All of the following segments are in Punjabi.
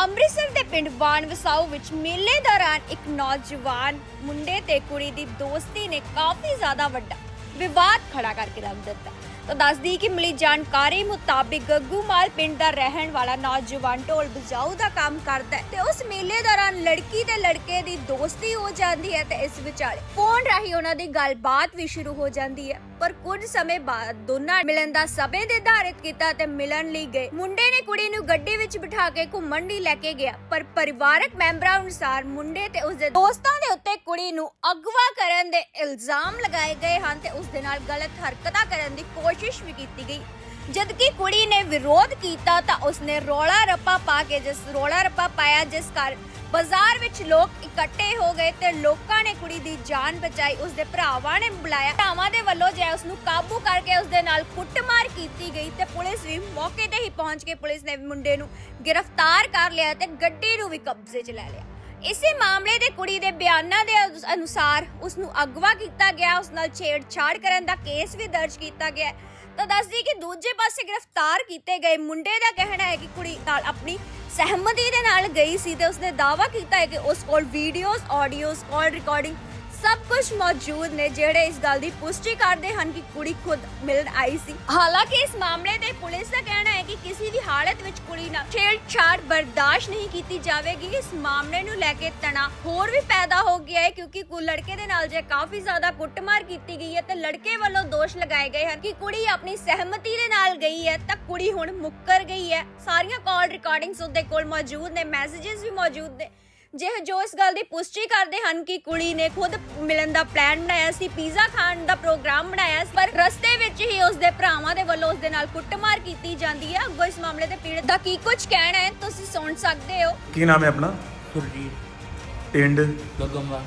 ਅੰਮ੍ਰਿਤਸਰ ਦੇ ਪਿੰਡ ਵਾਣ ਵਸਾਓ ਵਿੱਚ ਮੇਲੇ ਦੌਰਾਨ ਇੱਕ ਨੌਜਵਾਨ ਮੁੰਡੇ ਤੇ ਕੁੜੀ ਦੀ ਦੋਸਤੀ ਨੇ ਕਾਫੀ ਜ਼ਿਆਦਾ ਵੱਡਾ ਵਿਵਾਦ ਖੜਾ ਕਰਕੇ ਰੱਖ ਦਿੱਤਾ। ਤਾਂ ਦੱਸਦੀ ਕਿ ਮਿਲੀ ਜਾਣਕਾਰੀ ਮੁਤਾਬਿਕ ਗੱਗੂਮਾਲ ਪਿੰਡ ਦਾ ਰਹਿਣ ਵਾਲਾ ਨੌਜਵਾਨ ਢੋਲ ਬਜਾਊ ਦਾ ਕੰਮ ਕਰਦਾ ਹੈ ਤੇ ਉਸ ਮੇਲੇ ਦੌਰਾਨ ਲੜਕੀ ਤੇ ਲੜਕੇ ਦੀ ਦੋਸਤੀ ਹੋ ਜਾਂਦੀ ਹੈ ਤੇ ਇਸ ਵਿਚਾਲੇ ਫੋਨ ਰਾਹੀਂ ਉਹਨਾਂ ਦੀ ਗੱਲਬਾਤ ਵੀ ਸ਼ੁਰੂ ਹੋ ਜਾਂਦੀ ਹੈ। ਪਰ ਕੁਝ ਸਮੇਂ ਬਾਅਦ ਦੋਨਾਂ ਮਿਲਣ ਦਾ ਸਮੇਂ ਨਿਰਧਾਰਿਤ ਕੀਤਾ ਤੇ ਮਿਲਣ ਲਈ ਗਏ। ਮੁੰਡੇ ਨੇ ਕੁੜੀ ਨੂੰ ਗੱਡੀ ਵਿੱਚ ਬਿਠਾ ਕੇ ਘੁੰਮਣ ਲਈ ਲੈ ਕੇ ਗਿਆ। ਪਰ ਪਰਿਵਾਰਕ ਮੈਂਬਰਾਂ ਅਨੁਸਾਰ ਮੁੰਡੇ ਤੇ ਉਸਦੇ ਦੋਸਤਾਂ ਦੇ ਉੱਤੇ ਕੁੜੀ ਨੂੰ ਅਗਵਾ ਕਰਨ ਦੇ ਇਲਜ਼ਾਮ ਲਗਾਏ ਗਏ ਹਨ ਤੇ ਉਸ ਦੇ ਨਾਲ ਗਲਤ ਹਰਕਤਾਂ ਕਰਨ ਦੀ ਕੋਸ਼ਿਸ਼ ਵੀ ਕੀਤੀ ਗਈ। ਜਦਕਿ ਕੁੜੀ ਨੇ ਵਿਰੋਧ ਕੀਤਾ ਤਾਂ ਉਸਨੇ ਰੋਲਾ ਰੱਪਾ ਪਾ ਕੇ ਜਿਸ ਰੋਲਾ ਰੱਪਾ ਪਾਇਆ, ਜਿਸ ਕਾਰਨ ਬਾਜ਼ਾਰ ਵਿੱਚ ਲੋਕ ਇਕੱਠੇ ਹੋ ਗਏ ਤੇ ਲੋਕਾਂ ਨੇ ਕੁੜੀ ਦੀ ਜਾਨ ਬਚਾਈ, ਉਸਦੇ ਭਰਾਵਾਂ ਨੇ ਬੁਲਾਇਆ। ਭਰਾਵਾਂ ਦੇ ਵੱਲੋਂ ਜੈ ਉਸ ਨੂੰ ਕਾਬੂ ਕਰਕੇ ਉਸਦੇ ਨਾਲ ਕੁੱਟਮਾਰ ਕੀਤੀ ਗਈ ਤੇ ਪੁਲਿਸ ਵੀ ਮੌਕੇ ਤੇ ਹੀ ਪਹੁੰਚ ਕੇ ਪੁਲਿਸ ਨੇ ਮੁੰਡੇ ਨੂੰ ਗ੍ਰਿਫਤਾਰ ਕਰ ਲਿਆ ਤੇ ਗੱਡੀ ਨੂੰ ਵੀ ਕਬਜ਼ੇ 'ਚ ਲੈ ਲਿਆ। ਇਸੇ ਮਾਮਲੇ ਦੇ ਕੁੜੀ ਦੇ ਬਿਆਨਾਂ ਦੇ ਅਨੁਸ- ਅਨੁਸਾਰ ਉਸ ਨੂੰ ਅਗਵਾ ਕੀਤਾ ਗਿਆ, ਉਸ ਨਾਲ ਛੇੜਛਾੜ ਕਰਨ ਦਾ ਕੇਸ ਵੀ ਦਰਜ ਕੀਤਾ ਗਿਆ ਤਾਂ ਦੱਸਦੀ ਕਿ ਦੂਜੇ ਪਾਸੇ ਗ੍ਰਿਫਤਾਰ ਕੀਤੇ ਗਏ ਮੁੰਡੇ ਦਾ ਕਹਿਣਾ ਹੈ ਕਿ ਕੁੜੀ ਨਾਲ ਆਪਣੀ ਸਹਿਮਤੀ ਦੇ ਨਾਲ ਗਈ ਸੀ ਤੇ ਉਸਨੇ ਦਾਅਵਾ ਕੀਤਾ ਹੈ ਕਿ ਉਸ ਕੋਲ ਵੀਡੀਓਜ਼ ਆਡੀਓਜ਼ ਕਾਲ ਰਿਕਾਰਡਿੰਗ ਸਭ ਕੁਝ ਮੌਜੂਦ ਨੇ ਜਿਹੜੇ ਇਸ ਗੱਲ ਦੀ ਪੁਸ਼ਟੀ ਕਰਦੇ ਹਨ ਕਿ ਕੁੜੀ ਖੁਦ ਮਿਲਣ ਆਈ ਸੀ। ਹਾਲਾਂਕਿ ਇਸ ਮਾਮਲੇ ਤੇ ਪੁਲਿਸ ਦਾ ਕਹਿਣਾ ਹੈ ਕਿ ਕਿਸੇ ਵੀ ਹਾਲਤ ਵਿੱਚ ਕੁੜੀ ਨਾਲ ਛੇੜਛਾੜ ਬਰਦਾਸ਼ਤ ਨਹੀਂ ਕੀਤੀ ਜਾਵੇਗੀ। ਇਸ ਮਾਮਲੇ ਨੂੰ ਲੈ ਕੇ ਤਣਾਅ ਹੋਰ ਵੀ ਪੈਦਾ ਹੋ ਗਿਆ ਹੈ ਕਿਉਂਕਿ ਕੁ ਲੜਕੇ ਦੇ ਨਾਲ ਜੇ ਕਾਫੀ ਜ਼ਿਆਦਾ ਕੁੱਟਮਾਰ ਕੀਤੀ ਗਈ ਹੈ ਤੇ ਲੜਕੇ ਵੱਲੋਂ ਦੋਸ਼ ਲਗਾਏ ਗਏ ਹਨ ਕਿ ਕੁੜੀ ਆਪਣੀ ਸਹਿਮਤੀ ਦੇ ਨਾਲ ਗਈ ਹੈ ਤਾਂ ਕੁੜੀ ਹੁਣ ਮੁੱਕਰ ਗਈ ਹੈ। ਸਾਰੀਆਂ ਕਾਲ ਰਿਕਾਰਡਿੰਗਸ ਉਹਦੇ ਕੋਲ ਮੌਜੂਦ ਨੇ ਮੈਸੇजेस ਵੀ ਮੌਜੂਦ ਨੇ। ਜੇ ਜੋ ਇਸ ਗੱਲ ਦੀ ਪੁਸ਼ਟੀ ਕਰਦੇ ਹਨ ਕਿ ਕੁੜੀ ਨੇ ਖੁਦ ਮਿਲਣ ਦਾ ਪਲਾਨ ਬਣਾਇਆ ਸੀ ਪੀਜ਼ਾ ਖਾਣ ਦਾ ਪ੍ਰੋਗਰਾਮ ਬਣਾਇਆ ਸੀ ਪਰ ਰਸਤੇ ਵਿੱਚ ਹੀ ਉਸ ਦੇ ਭਰਾਵਾਂ ਦੇ ਵੱਲੋਂ ਉਸ ਦੇ ਨਾਲ ਕੁੱਟਮਾਰ ਕੀਤੀ ਜਾਂਦੀ ਹੈ। ਅੱਗੋਂ ਇਸ ਮਾਮਲੇ ਤੇ ਪੀੜਤ ਦਾ ਕੀ ਕੁਝ ਕਹਿਣਾ ਹੈ ਤੁਸੀਂ ਸੁਣ ਸਕਦੇ ਹੋ। ਕੀ ਨਾਮ ਹੈ ਆਪਣਾ? ਸੁਰਜੀਤ। ਪਿੰਡ? ਗੱਗਮਵਾ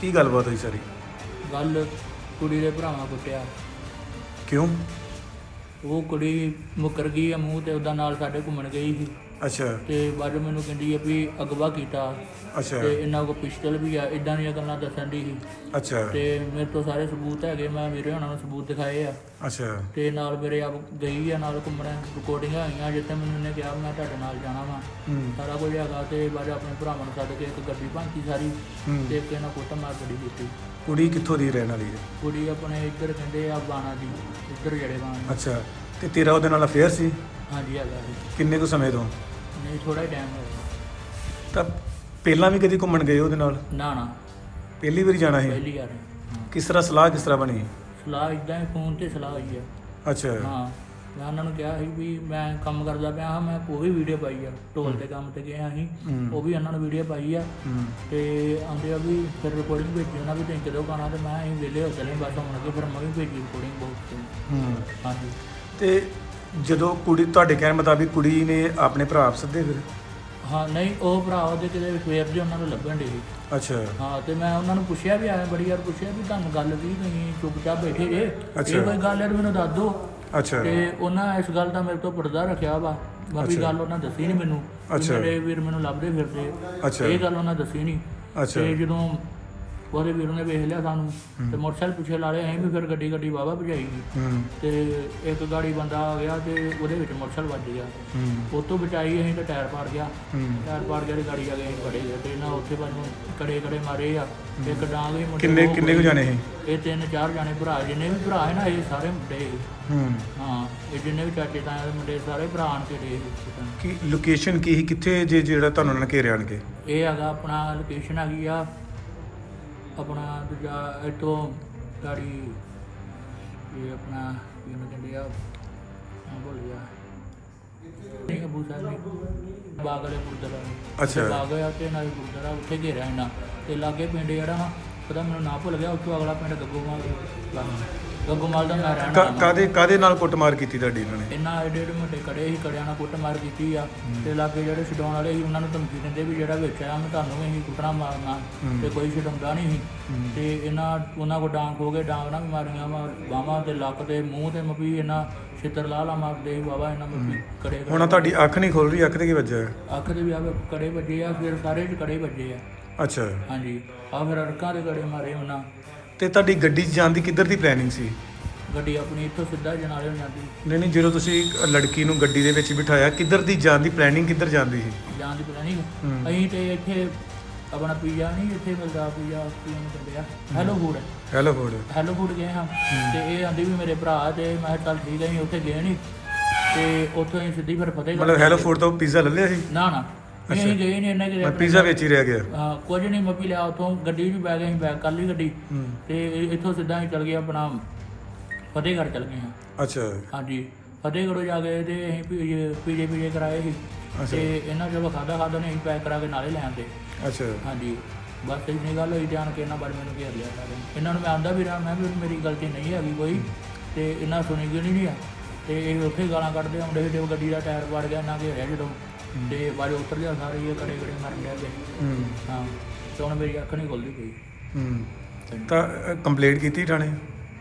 ਕੀ ਗੱਲਬਾਤ ਹੋਈ ਸਾਰੀ? ਗੱਲ ਕੁੜੀ ਦੇ ਭਰਾਵਾਂ ਕੁੱਟਿਆ। ਕਿਉਂ? ਉਹ ਕੁੜੀ ਮੁਕਰ ਗਈ ਆ ਮੂੰਹ ਤੇ ਉਹਦਾ ਨਾਲ ਸਾਡੇ ਘੁੰਮਣ ਗਈ ਸੀ। ਅੱਛਾ। ਤੇ ਬਾਅਦ ਮੈਨੂੰ ਕਹਿੰਦੀ ਆ ਵੀ ਅਗਵਾ ਕੀਤਾ। ਅੱਛਾ। ਤੇ ਇਹਨਾਂ ਕੋਲ ਪਿਸਟਲ ਵੀ ਆ ਇਦਾਂ ਦੀਆਂ ਗੱਲਾਂ ਦੱਸਣ ਦੀ ਸੀ। ਅੱਛਾ। ਤੇ ਮੇਰੇ ਤੋਂ ਸਾਰੇ ਸਬੂਤ ਹੈਗੇ ਮੈਂ ਮੇਰੇ ਹੋਣਾ ਨੂੰ ਸਬੂਤ ਦਿਖਾਏ ਆ। ਅੱਛਾ। ਤੇ ਨਾਲ ਮੇਰੇ ਆਪ ਗਈ ਆ ਨਾਲ ਘੁੰਮਣ ਰਿਕਾਰਡਿੰਗਾਂ ਆਈਆਂ ਜਿੱਥੇ ਮੈਨੂੰ ਇਹਨੇ ਕਿਹਾ ਮੈਂ ਤੁਹਾਡੇ ਨਾਲ ਜਾਣਾ ਵਾ। ਹੂੰ। ਸਾਰਾ ਕੁਝ ਹੈਗਾ ਤੇ ਬਾਅਦ ਆਪਣੇ ਭਰਾਵਾਂ ਨੂੰ ਸੱਦ ਕੇ ਇੱਕ ਗੱਡੀ ਭਾਂਤੀ ਸਾਰੀ। ਹੂੰ। ਤੇ ਇੱਕ ਇਹਨਾਂ ਕੁੱਟ ਮਾਰ ਗੱਡੀ ਕੀਤੀ। ਕੁੜੀ ਕਿੱਥੋਂ ਦੀ ਰਹਿਣ ਵਾਲੀ ਹੈ? ਕੁੜੀ ਆਪਣੇ ਇੱਧਰ ਕਹਿੰਦੇ ਆ ਬਾਣਾ ਦੀ ਇੱਧਰ ਜੜੇ ਬਾਣਾ ਅੱਛਾ। ਤੇ ਤੇਰਾ ਉਹਦੇ ਨਾਲ ਅਫੇਅਰ ਸੀ? ਹਾਂਜੀ ਹੈਗਾ ਕਿੰਨੇ ਕੁ ਸਮੇਂ ਤੋਂ? ਨਹੀਂ ਥੋੜਾ ਟਾਈਮ ਹੋਇਆ ਤਾਂ ਪਹਿਲਾਂ ਵੀ ਕਦੀ ਘੁੰਮਣ ਗਏ ਉਹਦੇ ਨਾਲ? ਨਾ ਨਾ। ਪਹਿਲੀ ਵਾਰੀ ਜਾਣਾ ਸੀ ਪਹਿਲੀ ਵਾਰ ਹਾਂ। ਕਿਸ ਤਰ੍ਹਾਂ ਸਲਾਹ ਕਿਸ ਤਰ੍ਹਾਂ ਬਣੀ? ਸਲਾਹ ਇਦਾਂ ਹੀ ਫੋਨ ਤੇ ਸਲਾਹ ਹੋਈ ਆ। ਅੱਛਾ। ਹਾਂ। ਮੈਂ ਉਹਨਾਂ ਨੂੰ ਕਿਹਾ ਸੀ ਵੀ ਮੈਂ ਕੰਮ ਕਰਦਾ ਪਿਆ ਹਾਂ ਮੈਂ ਉਹ ਵੀ ਵੀਡੀਓ ਪਾਈ ਆ। ਢੋਲ ਤੇ ਕੰਮ ਤੇ ਗਿਆ ਸੀ ਹੂੰ। ਉਹ ਵੀ ਉਹਨਾਂ ਨੂੰ ਵੀਡੀਓ ਪਾਈ ਆ। ਹੂੰ। ਤੇ ਆਂਦੇ ਆ ਵੀ ਫਿਰ ਰਿਕਾਰਡਿੰਗ ਭੇਜੀ ਉਹਨਾਂ ਵੀ ਤਿੰਨ ਕਦੋਂ ਗਾਣਾ ਤੇ ਮੈਂ ਅਸੀਂ ਵਿਹਲੇ ਹੋ ਚਲੇ ਬਸ ਹੁਣ ਅੱਗੇ ਫਿਰ ਮੈਂ ਵੀ ਭੇਜੀ ਰਿਕਾਰਡਿੰਗ ਬਹੁਤ। ਤੇ ਹੂੰ। ਹਾਂਜੀ। ਤੇ ਜਦੋਂ ਕੁੜੀ ਤੁਹਾਡੇ ਕਹਿਣ ਮੁਤਾਬਿਕ ਕੁੜੀ ਨੇ ਆਪਣੇ ਭਰਾ ਆਪ ਸੱਦੇ ਫਿਰ ਹਾਂ ਨਹੀਂ ਉਹ ਭਰਾ ਉਹਦੇ ਕਿਤੇ ਸਵੇਰ ਦੇ ਉਹਨਾਂ ਨੂੰ ਲੱਭਣ ਦੇ ਅੱਛਾ ਹਾਂ ਤੇ ਮੈਂ ਉਹਨਾਂ ਨੂੰ ਪੁੱਛਿਆ ਵੀ ਆਇਆ ਬੜੀ ਵਾਰ ਪੁੱਛਿਆ ਵੀ ਤੁਹਾਨੂੰ ਗੱਲ ਕੀ ਤੁਸੀਂ ਚੁੱਪਚਾਪ ਬੈਠੇ ਜੇ ਅੱਛਾ। ਇਹ ਕੋਈ ਗੱਲ ਹੈ ਤਾਂ ਮੈਨੂੰ ਦੱਸ ਦਿਓ ਅੱਛਾ ਤੇ ਉਹਨਾਂ ਇਸ ਗੱਲ ਦਾ ਮੇਰੇ ਤੋਂ ਪਰਦਾ ਰੱਖਿਆ ਵਾ ਬਾਕੀ। ਗੱਲ ਉਹਨਾਂ ਦੱਸੀ ਨਹੀਂ ਮੈਨੂੰ ਅੱਛਾ। ਮੇਰੇ ਵੀਰ ਮੈਨੂੰ ਲੱਭਦੇ ਫਿਰਦੇ ਅੱਛਾ। ਇਹ ਗੱਲ ਉਹਨਾਂ ਦੱਸੀ ਨਹੀਂ ਅੱਛਾ। ਤੇ ਜਦੋਂ ਉਹਦੇ ਵੀਰ ਨੇ ਵੇਖ ਲਿਆ ਸਾਨੂੰ ਤੇ ਮੋਟਰਸਾਈਕਲ ਪਿੱਛੇ ਲਾ ਲਿਆ ਅਸੀਂ ਵੀ ਫਿਰ ਗੱਡੀ ਗੱਡੀ ਵਾਵਾ ਭਜਾਈ ਗਈ। ਤੇ ਇੱਕ ਗਾੜੀ ਬੰਦਾ ਆ ਗਿਆ ਤੇ ਉਹਦੇ ਵਿੱਚ ਮੋਟਰਸਾਈਕਲ ਵੱਜ ਗਿਆ। ਉਹ ਤੋਂ ਬਚਾਈ ਅਸੀਂ ਤੇ ਟਾਇਰ ਪਾੜ ਗਿਆ। ਟਾਇਰ ਪਾੜ ਗਿਆ ਤੇ ਗਾੜੀ ਆ ਗਈ ਅਸੀਂ ਫੜੇ ਗਏ ਤੇ ਨਾ ਉੱਥੇ ਬਾਨੂੰ ਕੜੇ ਕੜੇ ਮਾਰੇ ਆ। ਇੱਕ ਡਾਂਗ ਹੀ ਮੁੰਡੇ ਕਿੰਨੇ ਕਿੰਨੇ ਕੁ ਜਾਣੇ ਸੀ? ਇਹ ਤਿੰਨ ਚਾਰ ਜਾਣੇ ਭਰਾ ਜਿੰਨੇ ਵੀ ਭਰਾ ਹੈ ਨਾ ਇਹ ਸਾਰੇ ਮੁੰਡੇ। ਹੂੰ। ਹਾਂ ਇਹ ਜਿੰਨੇ ਵੀ ਚਾਚੇ ਤਾਇਆ ਦੇ ਮੁੰਡੇ ਸਾਰੇ ਭਰਾ ਆਣ ਕੇ ਦੇ ਕੀ ਲੋਕੇਸ਼ਨ ਕੀ ਕਿੱਥੇ ਜੇ ਜਿਹੜਾ ਤੁਹਾਨੂੰ ਉਹਨਾਂ ਨੇ ਘੇਰਿਆ ਆਣ ਕੇ? ਇਹ ਹੈਗਾ ਆਪਣਾ ਲੋਕੇਸ਼ਨ ਹੈਗੀ ਆ ਆਪਣਾ ਦੂਜਾ ਇੱਥੋਂ ਗਾੜੀ ਇਹ ਆਪਣਾ ਕੀ ਉਹਨੂੰ ਕਹਿੰਦੇ ਆ ਮੈਂ ਭੁੱਲ ਗਿਆ। ਨਹੀਂ ਅਬੂ ਸਾਹਿਬ ਨੇ ਬਾਗ ਵਾਲੇ ਗੁਰਦੁਆਰਾ। ਅੱਛਾ। ਬਾਗ ਆ ਤੇ ਨਾਲ ਗੁਰਦੁਆਰਾ ਉੱਥੇ ਘੇਰਿਆ ਇਹਨਾਂ। ਤੇ ਲਾਗੇ ਪਿੰਡ ਜਿਹੜਾ ਨਾ ਉਹਦਾ ਮੈਨੂੰ ਨਾਂ ਭੁੱਲ ਗਿਆ ਉੱਥੋਂ ਅਗਲਾ ਪਿੰਡ ਗੱਗੋਮਾਲ ਗੱਗੋਮਾਲ ਦਾ ਮੈਂ ਰਹਿਣਾ ਕਾ- ਕਾਦੇ ਕਾਦੇ ਨਾਲ ਕੁੱਟਮਾਰ ਕੀਤੀ ਤੁਹਾਡੀ ਇਹਨਾਂ ਨੇ? ਇੰਨਾ ਐਡੇ ਐਡੇ ਵੱਡੇ ਕੜੇ ਹੀ ਕੜਿਆਂ ਨਾਲ ਕੁੱਟ ਮਾਰ ਕੀਤੀ ਆ। ਤੇ ਲਾਗੇ ਜਿਹੜੇ ਛਡਾਉਣ ਵਾਲੇ ਸੀ ਉਹਨਾਂ ਨੂੰ ਧਮਕੀ ਦਿੰਦੇ ਵੀ ਜਿਹੜਾ ਵਿੱਚ ਆਇਆ ਮੈਂ ਤੁਹਾਨੂੰ ਵੀ ਅਸੀਂ ਕੁੱਟਣਾ ਮਾਰਨਾ ਤੇ ਕੋਈ ਛਡਾਉਂਦਾ ਨਹੀਂ ਸੀ। ਤੇ ਇਹਨਾਂ ਉਹਨਾਂ ਕੋ ਡਾਂਗ ਹੋ ਗਏ ਡਾਂਗ ਨਾਲ ਮਾਰੀਆਂ ਵਾ ਬਾਹਾਂ ਤੇ ਲੱਕ ਤੇ ਮੂੰਹ ਤੇ ਮਪੀ ਇਹਨਾਂ ਛਿੱਤਰ ਲਾ ਲਾ ਮਾਰਦੇ ਬਾਬਾ ਇਹਨਾਂ ਮਪੀ ਕੜੇ ਹੁਣ ਤੁਹਾਡੀ ਅੱਖ ਨਹੀਂ ਖੁੱਲ ਰਹੀ ਅੱਖ ਤੇ ਕੀ ਵੱਜਿਆ? ਅੱਖ ਦੇ ਵੀ ਆਵੇ ਕੜੇ ਵੱਜੇ ਆ ਫਿਰ ਸਾਰੇ ਚ ਕੜੇ ਵੱਜੇ ਆ। ਅੱਛਾ। ਹਾਂਜੀ। ਆ ਫਿਰ ਅੜਕਾਂ ਦੇ ਕੜੇ ਮਾਰੇ ਉਹਨਾਂ। ਤੇ ਤੁਹਾਡੀ ਗੱਡੀ 'ਚ ਜਾਣ ਦੀ ਕਿੱਧਰ ਦੀ ਪਲੈਨਿੰਗ ਸੀ? ਗੱਡੀ ਆਪਣੀ ਇੱਥੋਂ ਸਿੱਧਾ ਜਨਾਲੇ ਨੂੰ ਜਾਂਦੀ। ਨਹੀਂ ਨਹੀਂ ਜਦੋਂ ਤੁਸੀਂ ਲੜਕੀ ਨੂੰ ਗੱਡੀ ਦੇ ਵਿੱਚ ਬਿਠਾਇਆ ਕਿੱਧਰ ਦੀ ਜਾਣ ਦੀ ਪਲੈਨਿੰਗ ਕਿੱਧਰ ਜਾਂਦੀ ਸੀ? ਜਾਣ ਦੀ ਪਤਾ ਨਹੀਂ ਹੂੰ। ਅਸੀਂ ਤੇ ਇੱਥੇ ਆਪਣਾ ਪੀਜ਼ਾ ਨਹੀਂ ਇੱਥੇ ਮਿਲਦਾ ਪੀਜ਼ਾ ਪੀਣ ਚੱਲੇ ਆ। Hello food hello food hello food ਗਏ ਹਾਂ। ਤੇ ਇਹ ਆਂਦੀ ਵੀ ਮੇਰੇ ਭਰਾ ਤੇ ਮੈਂ ਕਿਹਾ ਚੱਲ ਠੀਕ ਅਸੀਂ ਉੱਥੇ ਗਏ ਨਹੀਂ ਤੇ ਉੱਥੋਂ ਹੀ ਸਿੱਧੀ ਫਿਰ ਫਤਿਹਗੜ੍ਹ ਮਤਲਬ ਹੈਲੋ ਫੋੜ ਤੋਂ ਪੀਜ਼ਾ ਲੈ ਲਿਆ ਸੀ? ਨਾ ਨਾ। ਅਸੀਂ ਅਸੀਂ ਗਏ ਨਹੀਂ ਮੈਂ ਕਿ ਪੀਜ਼ਾ ਵਿੱਚ ਹੀ ਰਹਿ ਗਿਆ। ਹਾਂ, ਕੁਝ ਨਹੀਂ ਮੱਪੀ ਲਿਆ ਉੱਥੋਂ ਗੱਡੀ ਵੀ ਬੈ ਗਏ ਅਸੀਂ ਬੈਕ ਕਰ ਲਈ ਗੱਡੀ ਤੇ ਇੱਥੋਂ ਸਿੱਧਾ ਹੀ ਚੱਲ ਗਏ ਆਪਣਾ ਫਤਿਹਗੜ੍ਹ ਚੱਲ ਗਏ ਹਾਂ। ਅੱਛਾ। ਹਾਂਜੀ। ਫਤਿਹਗੜ੍ਹੋਂ ਜਾ ਕੇ ਤੇ ਅਸੀਂ ਪੀਜੇ ਪੀਜੇ ਕਰਾਏ ਸੀ। ਤੇ ਇਹਨਾਂ ਚਲੋ ਖਾਦਾ ਖਾਦਾ ਨੇ ਅਸੀਂ ਪੈਕ ਕਰਾ ਕੇ ਨਾਲੇ ਲੈ ਆਂਦੇ। ਅੱਛਾ। ਹਾਂਜੀ। ਬਸ ਇੰਨੀ ਗੱਲ ਹੋਈ ਧਿਆਨ ਕੇ ਇਹਨਾਂ ਬਾਰੇ ਮੈਨੂੰ ਘੇਰ ਲਿਆ ਸਾਰੇ ਇਹਨਾਂ ਨੂੰ ਮੈਂ ਆਂਦਾ ਵੀ ਰਹਾ ਮੈਂ ਵੀ ਮੇਰੀ ਗਲਤੀ ਨਹੀਂ ਹੈਗੀ ਕੋਈ। ਤੇ ਇਹਨਾਂ ਸੁਣੀ ਗਈ ਨਹੀਂ ਆ? ਤੇ ਇਹ ਉੱਥੇ ਗਾਲਾਂ ਕੱਢਦੇ ਆਉਂਦੇ ਸੀ ਤੇ ਗੱਡੀ ਦਾ ਟਾਇਰ ਪਾੜ ਗਿਆ ਇਹਨਾਂ ਘੇਰਿਆ ਜਦੋਂ। ਤੇ ਬਾਰੇ ਉਤਰ ਗਿਆ ਸਾਰੇ ਇਹ ਕੜੇ ਕੜੇ ਮਰਨ ਲੱਗ ਗਏ ਹੂੰ। ਹਾਂ ਤੇ ਹੁਣ ਮੇਰੀ ਅੱਖ ਨਹੀਂ ਖੁੱਲਦੀ ਪਈ। ਹੂੰ। ਤਾਂ ਕੰਪਲੇਂਟ ਕੀਤੀ ਥਾਣੇ?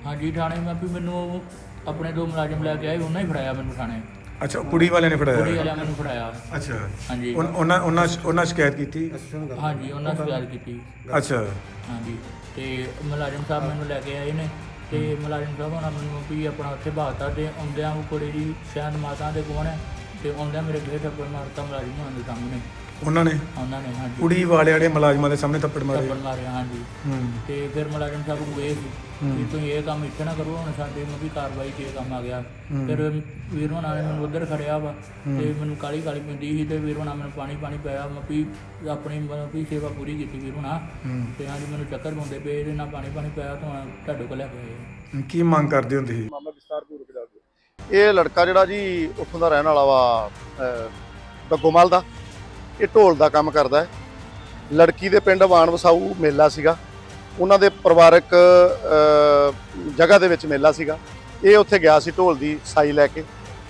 ਹਾਂਜੀ ਥਾਣੇ ਮੈਂ ਵੀ ਮੈਨੂੰ ਆਪਣੇ ਦੋ ਮੁਲਾਜ਼ਮ ਲੈ ਕੇ ਆਏ ਉਹਨਾਂ ਹੀ ਫੜਾਇਆ ਮੈਨੂੰ ਥਾਣੇ। ਅੱਛਾ ਕੁੜੀ ਵਾਲਿਆਂ ਨੇ ਕੁੜੀ ਫੜਾਇਆ ਵਾਲਿਆਂ ਮੈਨੂੰ ਫੜਾਇਆ। ਅੱਛਾ। ਹਾਂਜੀ। ਉਹਨਾਂ ਉਹਨਾਂ ਉਹਨਾਂ ਸ਼ਿਕਾਇਤ ਕੀਤੀ? ਹਾਂਜੀ ਉਹਨਾਂ ਸ਼ਿਕਾਇਤ ਕੀਤੀ। ਅੱਛਾ। ਹਾਂਜੀ ਤੇ ਮੁਲਾਜ਼ਮ ਸਾਹਿਬ ਮੈਨੂੰ ਲੈ ਕੇ ਆਏ ਨੇ ਤੇ ਮੁਲਾਜ਼ਮ ਸਾਹਿਬ ਉਹਨਾਂ ਮੈਨੂੰ ਵੀ ਆਪਣਾ ਉੱਥੇ ਬਾਤਾ ਤੇ ਆਉਂਦਿਆਂ ਉਹ ਕੁੜੀ ਦੀ ਸ਼ਾਇਦ ਮਾਤਾ ਦੇ ਕੋਲ ਹੈ ਤੇ ਆਉਂਦਿਆਂ ਮੇਰੇ ਗੇਟ ਉੱਪਰ ਮਾਰਤਾ ਮੁਲਾਜ਼ਮ ਦੇ ਸਾਹਮਣੇ। ਉਹਨਾਂ ਨੇ? ਉਹਨਾਂ ਨੇ ਹਾਂਜੀ। ਕੁੜੀ ਵਾਲਿਆਂ ਨੇ ਮੁਲਾਜ਼ਮਾਂ ਦੇ ਸਾਹਮਣੇ ਥੱਪੜ ਮਾਰੇ। ਥੱਪੜ ਮਾਰਿਆ ਹਾਂਜੀ। ਹੂੰ। ਤੇ ਫਿਰ ਮੁਲਾਜ਼ਮ ਸਾਹਿਬ ਨੂੰ ਗਏ ਸੀ ਵੀ ਤੁਸੀਂ ਇਹ ਕੰਮ ਇੱਥੇ ਨਾ ਕਰੋ ਹੁਣ ਸਾਡੇ ਨੂੰ ਵੀ ਕਾਰਵਾਈ ਇਹ ਕੰਮ ਆ ਗਿਆ। ਫਿਰ ਵੀਰ ਹੋਣਾ ਨੇ ਮੈਨੂੰ ਉੱਧਰ ਖੜਿਆ ਵਾ ਤੇ ਮੈਨੂੰ ਕਾਲੀ ਕਾਲੀ ਪੈਂਦੀ ਸੀ ਤੇ ਵੀਰ ਹੋਣਾ ਮੈਨੂੰ ਪਾਣੀ ਪਾਣੀ ਪਿਆ ਮੈਂ ਵੀ ਆਪਣੀ ਵੀ ਸੇਵਾ ਪੂਰੀ ਕੀਤੀ ਵੀਰ ਹੋਣਾ। ਹੂੰ। ਤੇ ਹਾਂਜੀ ਮੈਨੂੰ ਚੱਕਰ ਪਾਉਂਦੇ ਪਏ ਇਹਦੇ ਨਾਲ ਪਾਣੀ ਪਾਣੀ ਪਿਆ ਤਾਂ ਤੁਹਾਡੇ ਕੋਲ ਲੈ ਕੇ ਆਏ। ਕੀ ਮੰਗ ਕਰਦੇ ਹੁੰਦੇ ਸੀ? ਇਹ ਲੜਕਾ ਜਿਹੜਾ ਜੀ ਉੱਥੋਂ ਦਾ ਰਹਿਣ ਵਾਲਾ ਵਾ ਅਹ, ਦਾ ਇਹ ਢੋਲ ਦਾ ਕੰਮ ਕਰਦਾ ਹੈ। ਲੜਕੀ ਦੇ ਪਿੰਡ ਵਾਣ ਵਸਾਊ ਮੇਲਾ ਸੀਗਾ। ਉਹਨਾਂ ਦੇ ਪਰਿਵਾਰਕ ਜਗ੍ਹਾ ਦੇ ਵਿੱਚ ਮੇਲਾ ਸੀਗਾ। ਇਹ ਉੱਥੇ ਗਿਆ ਸੀ ਢੋਲ ਦੀ ਸਾਈ ਲੈ ਕੇ।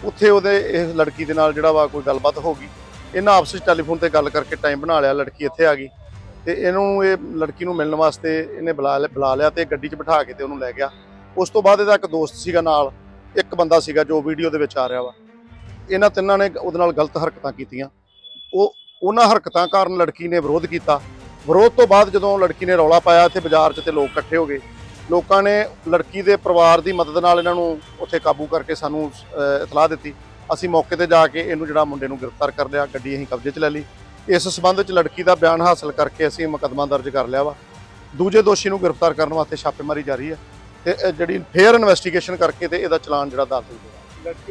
ਉੱਥੇ ਉਹਦੇ ਇਸ ਲੜਕੀ ਦੇ ਨਾਲ ਜਿਹੜਾ ਵਾ ਕੋਈ ਗੱਲਬਾਤ ਹੋ ਗਈ। ਇਹਨਾਂ ਆਪਸ ਵਿੱਚ ਟੈਲੀਫੋਨ ਤੇ ਗੱਲ ਕਰਕੇ ਟਾਈਮ ਬਣਾ ਲਿਆ ਲੜਕੀ ਇੱਥੇ ਆ ਗਈ। ਤੇ ਇਹਨੂੰ ਇਹ ਲੜਕੀ ਨੂੰ ਮਿਲਣ ਵਾਸਤੇ ਇਹਨੇ ਬੁਲਾ ਲਿਆ ਬੁਲਾ ਲਿਆ ਤੇ ਗੱਡੀ 'ਚ ਬਿਠਾ ਕੇ ਤੇ ਉਹਨੂੰ ਲੈ ਗਿਆ। ਉਸ ਤੋਂ ਬਾਅਦ ਇਹਦਾ ਇੱਕ ਦੋਸਤ ਸੀਗਾ ਨਾਲ। ਇੱਕ ਬੰਦਾ ਸੀਗਾ ਜੋ ਵੀਡੀਓ ਦੇ ਵਿੱਚ ਆ ਰਿਹਾ ਵਾ। ਇਹਨਾਂ ਤਿੰਨਾਂ ਨੇ ਉਹਦੇ ਨਾਲ ਗਲਤ ਹਰਕਤਾਂ ਕੀਤੀਆਂ। ਉਹ ਉਹਨਾਂ ਹਰਕਤਾਂ ਕਾਰਨ ਲੜਕੀ ਨੇ ਵਿਰੋਧ ਕੀਤਾ। ਵਿਰੋਧ ਤੋਂ ਬਾਅਦ ਜਦੋਂ ਲੜਕੀ ਨੇ ਰੌਲਾ ਪਾਇਆ ਇੱਥੇ ਬਾਜ਼ਾਰ 'ਚ ਤੇ ਲੋਕ ਇਕੱਠੇ ਹੋ ਗਏ। ਲੋਕਾਂ ਨੇ ਲੜਕੀ ਦੇ ਪਰਿਵਾਰ ਦੀ ਮਦਦ ਨਾਲ ਇਹਨਾਂ ਨੂੰ ਉੱਥੇ ਕਾਬੂ ਕਰਕੇ ਸਾਨੂੰ ਇਤਲਾਹ ਦਿੱਤੀ। ਅਸੀਂ ਮੌਕੇ ਤੇ ਜਾ ਕੇ ਇਹਨੂੰ ਜਿਹੜਾ ਮੁੰਡੇ ਨੂੰ ਗ੍ਰਿਫਤਾਰ ਕਰ ਲਿਆ, ਗੱਡੀ ਅਸੀਂ ਕਬਜ਼ੇ 'ਚ ਲੈ ਲਈ। ਇਸ ਸਬੰਧ ਵਿੱਚ ਲੜਕੀ ਦਾ ਬਿਆਨ ਹਾਸਲ ਕਰਕੇ ਅਸੀਂ ਮੁਕੱਦਮਾ ਦਰਜ ਕਰ ਲਿਆ ਵਾ। ਦੂਜੇ ਦੋਸ਼ੀ ਨੂੰ ਗ੍ਰਿਫਤਾਰ ਕਰਨ ਵਾਸਤੇ ਛਾਪੇਮਾਰੀ ਜਾਰੀ ਹੈ। ਤੇ ਇਹ ਜਿਹੜੀ ਫੇਅਰ ਇਨਵੈਸਟੀਗੇਸ਼ਨ ਕਰਕੇ ਤੇ ਇਹਦਾ ਚਲਾਨ ਜਿਹੜਾ ਦਾਖਲ ਹੋਇਆ।